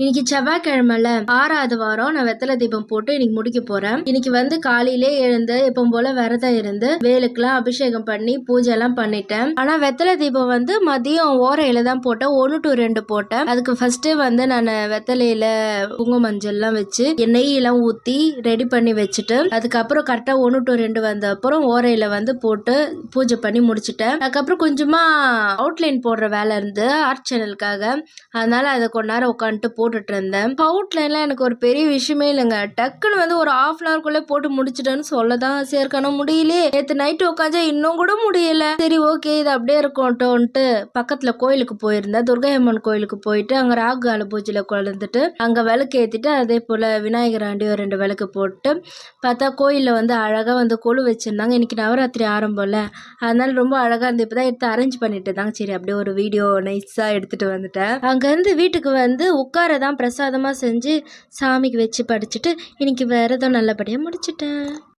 இன்னைக்கு செவ்வாய்க்கிழமைல ஆறாவது வாரம் நான் வெத்தலை தீபம் போட்டு இன்னைக்கு முடிக்க போறேன். இன்னைக்கு வந்து காலையிலே எழுந்து எப்பவும் போல விரதம் இருந்து வேலுக்கெல்லாம் அபிஷேகம் பண்ணி பூஜை எல்லாம் பண்ணிட்டேன். ஆனா வெத்தலை தீபம் வந்து மதியம் ஓரையில தான் போட்டேன். ஒன்று டு ரெண்டு போட்டேன். அதுக்கு ஃபர்ஸ்ட் வந்து நான் வெத்தலையில குங்கு மஞ்சள் எல்லாம் வச்சு நெய் எல்லாம் ஊத்தி ரெடி பண்ணி வச்சுட்டு அதுக்கப்புறம் கரெக்டா ஒன்று டு ரெண்டு வந்த அப்புறம் ஓரையில வந்து போட்டு பூஜை பண்ணி முடிச்சுட்டேன். அதுக்கப்புறம் கொஞ்சமா அவுட்லைன் போடுற வேலை இருந்து ஆர்ட் சேனலுக்காக அதனால அதை கொஞ்ச நேரம் உட்காந்துட்டு போட்டுட்டு இருந்தேன் அவுட்லைன்லாம் எனக்கு ஒரு பெரிய விஷயமே இல்லைங்க. டக்குன்னு வந்து ஒரு ஆஃப் அன் அவர்க்குள்ளே போட்டு முடிச்சிட்டேன்னு சொல்ல தான் சேர்க்கணும் முடியலையே. நேற்று நைட்டு உட்காந்து இன்னும் கூட முடியல. சரி ஓகே இது அப்படியே இருக்கட்டும்ட்டு பக்கத்தில் கோயிலுக்கு போயிருந்தேன். துர்கையம்மன் கோயிலுக்கு போயிட்டு அங்கே ராகுகால பூஜையில் கலந்துட்டு அங்கே விளக்கு ஏற்றிட்டு அதே போல் விநாயகர் ஆண்டி ஒரு ரெண்டு விளக்கு போட்டு பார்த்தா கோயிலில் வந்து அழகாக வந்து கொழு வச்சுருந்தாங்க. இன்றைக்கி நவராத்திரி ஆரம்பம்ல அதனால ரொம்ப அழகாக இருந்து இப்போ தான் எடுத்து அரேஞ்ச் பண்ணிட்டு இருந்தாங்க. சரி அப்படியே ஒரு வீடியோ நைஸாக எடுத்துகிட்டு வந்துட்டேன். அங்கேருந்து வீட்டுக்கு வந்து உட்கார தான் பிரசாதமாக செஞ்சு சாமிக்கு வச்சு படிச்சுட்டு இன்றைக்கி விரதம் நல்லபடியாக முடிச்சிட்டேன்.